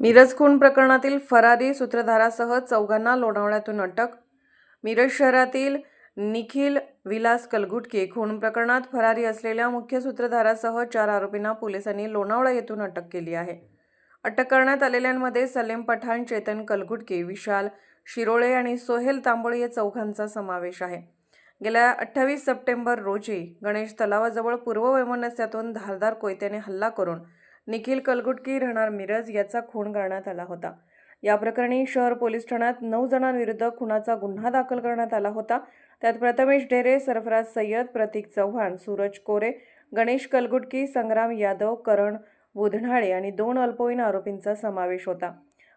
मिरज खून प्रकरणातील फरारी सूत्रधारासह चौघांना लोणावळ्यातून अटक. मिरज शहरातील निखिल विलास कलगुटके खून प्रकरणात फरारी असलेल्या मुख्य सूत्रधारासह चार आरोपींना पोलिसांनी लोणावळा येथून अटक केली आहे. अटक करण्यात आलेल्यांमध्ये सलेम पठाण चेतन कलगुटके विशाल शिरोळे आणि सोहेल तांबोळे या चौघांचा समावेश आहे. गेल्या अठ्ठावीस सप्टेंबर रोजी गणेश तलावाजवळ पूर्व वैमनस्यातून धारदार कोयत्याने हल्ला करून निखिल कलगुटकी राहणार मिरज याचा खून करण्यात आला होता. या प्रकरणी शहर पोलीस ठाण्यात नऊ जणांविरुद्ध खुनाचा गुन्हा दाखल करण्यात आला होता. त्यात प्रथमेश ढेरे सरफराज सय्यद प्रतीक चव्हाण सूरज कोरे गणेश कलगुटकी संग्राम यादव करण बुधनाळे आणि दोन अल्पवयीन आरोपींचा समावेश होता.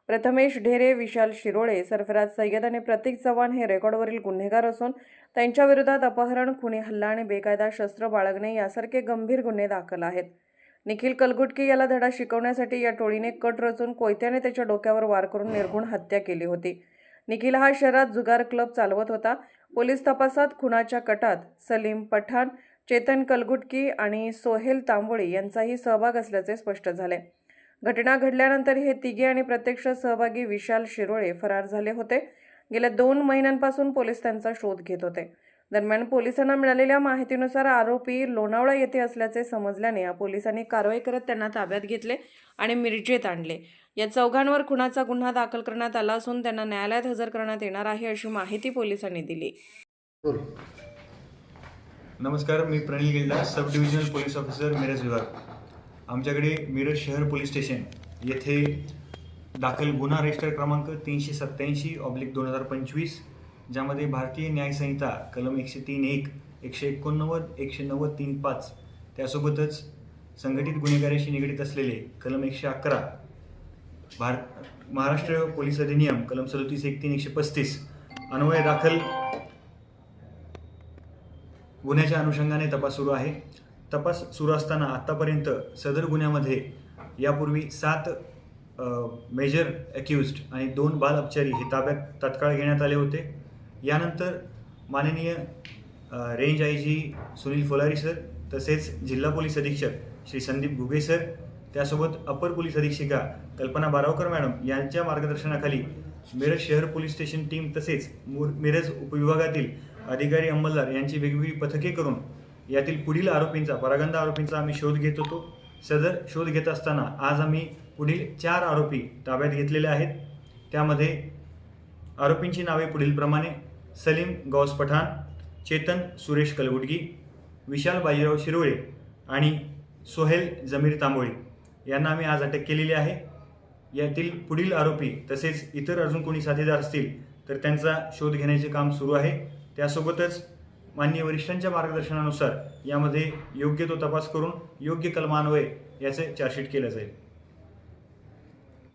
प्रथमेश ढेरे विशाल शिरोळे सरफराज सय्यद आणि प्रतीक चव्हाण हे रेकॉर्डवरील गुन्हेगार असून त्यांच्याविरोधात अपहरण खुनी हल्ला आणि बेकायदा शस्त्र बाळगणे यासारखे गंभीर गुन्हे दाखल आहेत. निखिल कलगुटकी याला धडा शिकवण्यासाठी या टोळीने कट रचून कोयत्याने त्याच्या डोक्यावर वार करून निर्घुण हत्या केली होती. निखिल हा शहरात जुगार क्लब चालवत होता. पोलीस तपासात खुनाच्या कटात सलीम पठाण चेतन कलगुटकी आणि सोहेल तांबोळी यांचाही सहभाग असल्याचे स्पष्ट झाले. घटना घडल्यानंतर हे तिघे आणि प्रत्यक्ष सहभागी विशाल शिरोळे फरार झाले होते. गेल्या दोन महिन्यांपासून पोलीस त्यांचा शोध घेत होते. दरम्यान पोलिसांना मिळालेल्या माहितीनुसार आरोपी लोणावळा येथे असल्याचे समजल्याने या पोलिसांनी कारवाई करत त्यांना ताब्यात घेतले आणि मिरजेत आणले. या चौघांवर खुनाचा गुन्हा दाखल करण्यात आला असून त्यांना न्यायालयात हजर करण्यात येणार आहे अशी माहिती पोलिसांनी दिली. नमस्कार मी Pranil Gilda sub divisional police officer Miraj विभाग. आमच्याकडे मिरज शहर पोलीस स्टेशन येथे दाखल गुन्हा रजिस्टर क्रमांक तीनशे सत्त्याऐंशी ऑब्लिक दोन हजार पंचवीस ज्यामध्ये भारतीय न्यायसंहिता कलम एकशे तीन एक एकशे एकोणनव्वद एकशे नव्वद तीन पाच त्यासोबतच संघटित गुन्हेगाराशी निगडीत असलेले कलम एकशे अकरा भार महाराष्ट्र पोलीस अधिनियम कलम सदोतीस एक तीन एकशे पस्तीस अन्वय दाखल गुन्ह्याच्या अनुषंगाने तपास सुरू आहे. तपास सुरू असताना आत्तापर्यंत सदर गुन्ह्यामध्ये यापूर्वी सात मेजर अक्युज्ड आणि दोन बाल अपचारी हे ताब्यात तात्काळ घेण्यात आले होते. यानंतर माननीय range I G Sunil Phulari sir तसेच जिल्हा पोलीस अधीक्षक श्री संदीप घुगे सर त्यासोबत अपर पोलीस अधीक्षिका कल्पना बारावकर मॅडम यांच्या मार्गदर्शनाखाली मिरज शहर पोलीस स्टेशन टीम तसेच मुर मिरज उपविभागातील अधिकारी अंमलदार यांची वेगवेगळी पथके करून यातील पुढील आरोपींचा परागंदा आरोपींचा आम्ही शोध घेत होतो. सदर शोध घेत असताना आज आम्ही पुढील चार आरोपी ताब्यात घेतलेले आहेत. त्यामध्ये आरोपींची नावे पुढीलप्रमाणे सलीम गौस पठाण चेतन सुरेश कलबुटगी विशाल बाजीराव शिरोळे आणि सोहेल जमीर तांबोळे. यांना आम्ही आज अटक केलेली आहे. यातील पुढील आरोपी तसेच इतर अजून कोणी साथीदार असतील तर त्यांचा शोध घेण्याचे काम सुरू आहे. त्यासोबतच माननीय वरिष्ठांच्या मार्गदर्शनानुसार यामध्ये योग्य तो तपास करून योग्य कलमान्वये याचे चार्जशीट केलं जाईल.